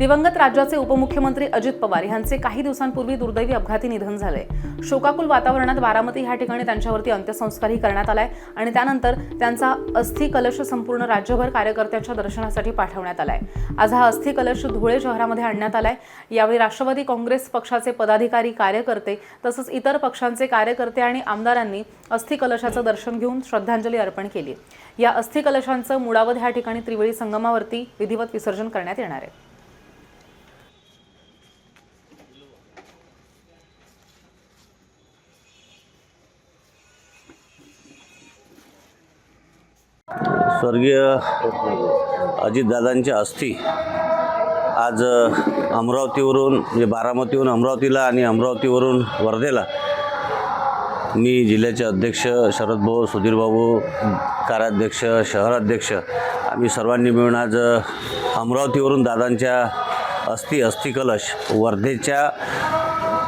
दिवंगत राज्याचे उपमुख्यमंत्री अजित पवार यांचे काही दिवसांपूर्वी दुर्दैवी अपघाती निधन झाले. शोकाकुल वातावरणात बारामती ह्या ठिकाणी त्यांच्यावरती अंत्यसंस्कारही करण्यात आलाय आणि त्यानंतर त्यांचा अस्थि कलश संपूर्ण राज्यभर कार्यकर्त्यांच्या दर्शनासाठी पाठवण्यात आलाय. आज हा अस्थि कलश धुळे शहरामध्ये आणण्यात आलाय. यावेळी राष्ट्रवादी काँग्रेस पक्षाचे पदाधिकारी कार्यकर्ते तसंच इतर पक्षांचे कार्यकर्ते आणि आमदारांनी अस्थि कलशाचं दर्शन घेऊन श्रद्धांजली अर्पण केली. या अस्थि कलशांचं मुळावत ह्या ठिकाणी त्रिवेळी संगमावरती विधिवत विसर्जन करण्यात येणार आहे. स्वर्गीय अजितदादांच्या अस्थी आज अमरावतीवरून म्हणजे बारामतीहून अमरावतीला आणि अमरावतीवरून वर्धेला मी जिल्ह्याचे अध्यक्ष शरद भाऊ काराध्यक्ष कार्याध्यक्ष शहराध्यक्ष आम्ही सर्वांनी मिळून आज अमरावतीवरून दादांच्या अस्थि अस्थिकलश वर्धेच्या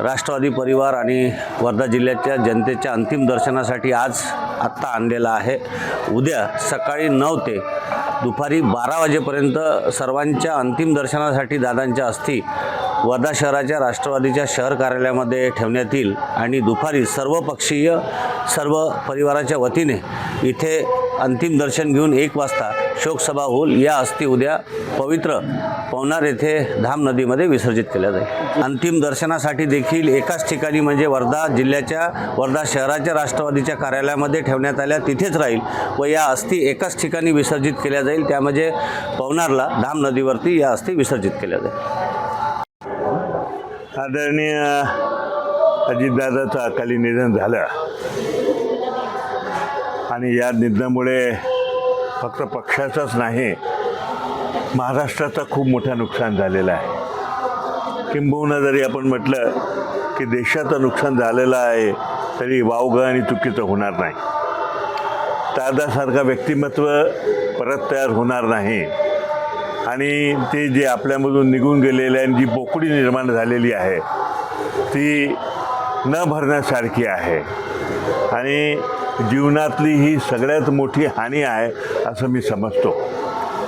राष्ट्रवादी परिवार आणि वर्धा जिल्ह्याच्या जनतेच्या अंतिम दर्शनासाठी आज आत्ता आणलेला आहे. उद्या सकाळी नऊ ते दुपारी बारा वाजेपर्यंत सर्वांच्या अंतिम दर्शनासाठी दादांच्या अस्थी वर्धा शहराच्या राष्ट्रवादीच्या शहर कार्यालयामध्ये ठेवण्यात येईल आणि दुपारी सर्वपक्षीय सर्व परिवाराच्या वतीने इथे अंतिम दर्शन घेऊन एक वाजता शोकसभा होईल या अस्थि उद्या पवित्र पवनार येथे धाम नदीमध्ये विसर्जित केल्या जाईल. अंतिम दर्शनासाठी देखील एकाच ठिकाणी म्हणजे वर्धा जिल्ह्याच्या वर्धा शहराच्या राष्ट्रवादीच्या कार्यालयामध्ये ठेवण्यात आल्या तिथेच राहील व या अस्थि एकाच ठिकाणी विसर्जित केल्या जाईल. त्यामध्ये म्हणजे पवनारला धाम नदीवरती या अस्थि विसर्जित केल्या जाईल. आदरणीय अजितदादाचं अकाली निधन झालं. आणि या निधनामुळे फक्त पक्षाचंच नाही महाराष्ट्राचं खूप मोठं नुकसान झालेलं आहे. किंबहुना जरी आपण म्हटलं की देशाचं नुकसान झालेलं आहे तरी वावगं आणि चुकीचं होणार नाही. दादासारखा व्यक्तिमत्व परत तयार होणार नाही. आणि ते जे आपल्यामधून निघून गेलेले आणि जी बोकडी निर्माण झालेली आहे ती न भरण्यासारखी आहे. आणि जीवनातली ही सगळ्यात मोठी हानी आहे असं मी समजतो.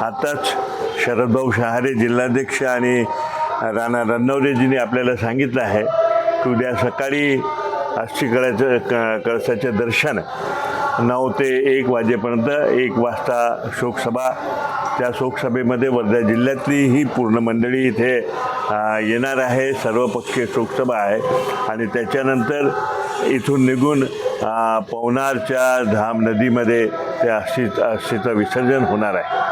आताच शरदभाऊ शहारे जिल्हाध्यक्ष आणि राणा रणनवरेजींनी आपल्याला सांगितलं आहे की उद्या सकाळी अस्थिकळाचं क कळसाचं दर्शन नऊ ते एक वाजेपर्यंत एक वाजता शोकसभा. त्या शोकसभेमध्ये वर्धा जिल्ह्यातली ही पूर्ण मंडळी इथे येणार आहे सर्वपक्षीय शोकसभा आहे. आणि त्याच्यानंतर इथून निघून पवनारच्या धाम नदीमध्ये त्या अस्थि अस्थिचं विसर्जन होणार आहे.